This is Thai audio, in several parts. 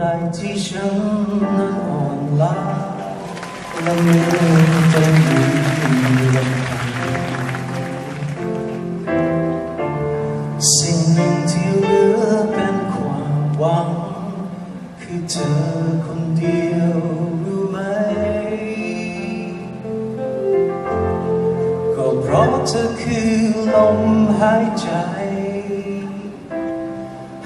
เมื่อไรที่ฉันนั้นอ่อนล้าและเมื่อจะอยู่ลำพังสิ่งหนึ่งที่เหลือเป็นความหวัง คือเธอคนเดียวรู้ไหม ก็เพราะเธอคือลมหายใจ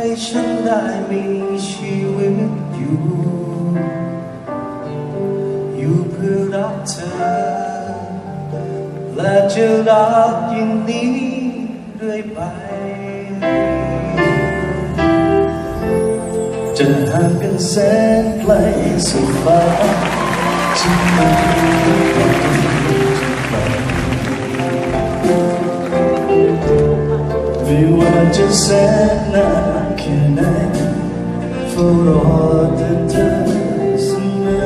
ให้ฉันได้มีชีวิตอยู่ อยู่เพื่อรักเธอ และจะรักอย่งนี้เรื่อยไป จะหากกันแสนไกลสุดฟ้าฉันไม่ไม่ว่าจะแสนนานแค่ไหนเฝ้ารอแต่เธอเสมอ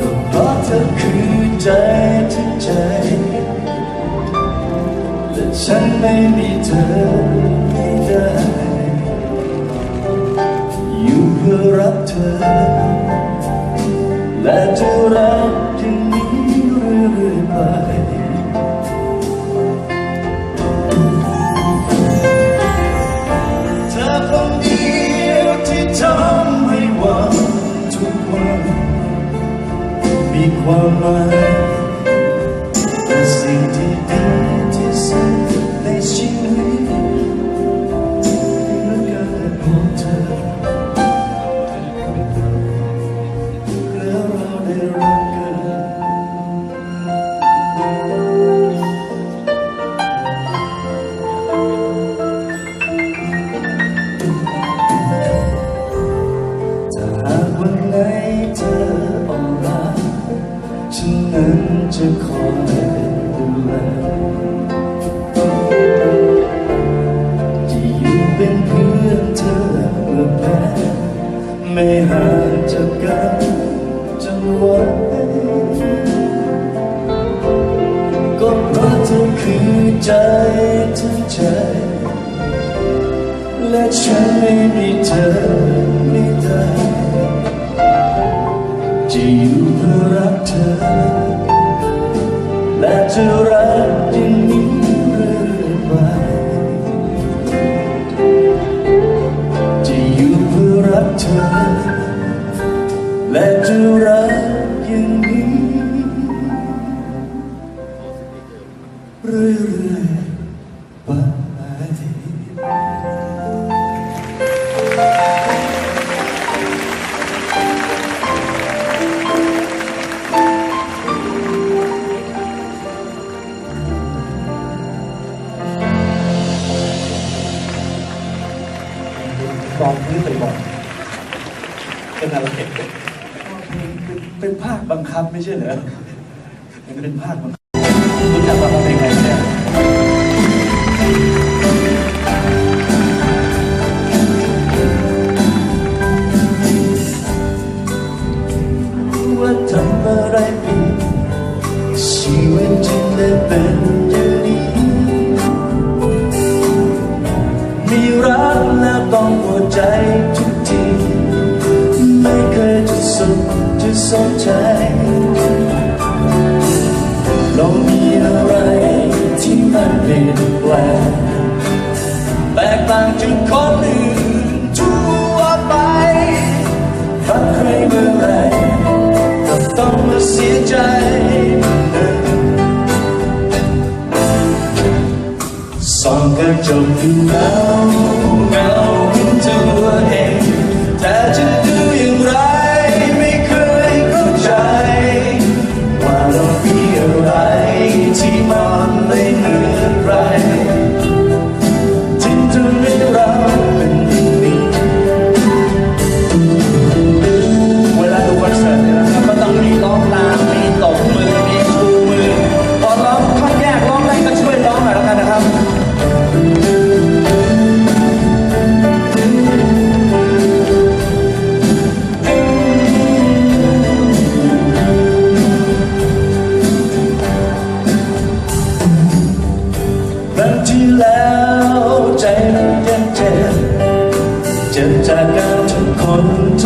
ก็เพราะเธอคือใจทั้ใจ และฉันไม่มีเธอไม่ได้ อยู่เพื่อรักเธอ และจะรักย่าง มีความหมายเป็นสิ่งที่ดีที่สุดในชีวิตและการได้พบเธอแล้วเราได้รักกันถ้าหากวันไหนเธอ ฉันนั้นจะคอยดูแลจะอยู่เป็นเพื่อนเธอเมื่อแพ้ไม่ห่างจากกันจนวันก็เพราะเธอคือใจทั้งใจ และฉันไม่มีเธอ เธอ และจะรักอย่างนี้เรื่อยๆไปลองพื้นบ่อยๆ เป็นอะไรเป็นภาคบังคับไม่ใช่เหรอมันเป็นภาคบังคับรู้จักว่าเขาเป็นไงเนี่ยว่าทำอะไรผิดชีวิตจึงได้เป็นอย่างนี้มีรักแล้วต้องปวดใจทุก สนใจเรามีอะไรที่มันเปลี่ยนแปลงแตกต่างจากคนอื่นทั่วไปรักใครเมื่อไรก็ต้องมาเสียใจ ส่องกระจกดูเงาเงาเห็นตัวเองแต่จะ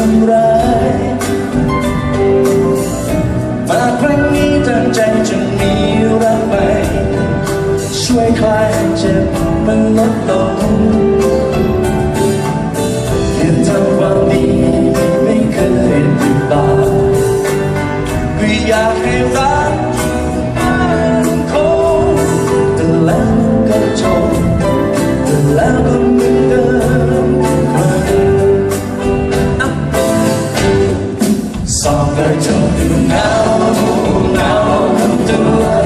ทำร้ายมาครั้งนี้ตั้งใจจะมีรักใหม่ช่วยคลายเจ็บมันลดลงเห็นทำความดีไม่เคยผิดบาปไม่อยากให้รัก ดูเงาเงาคตัว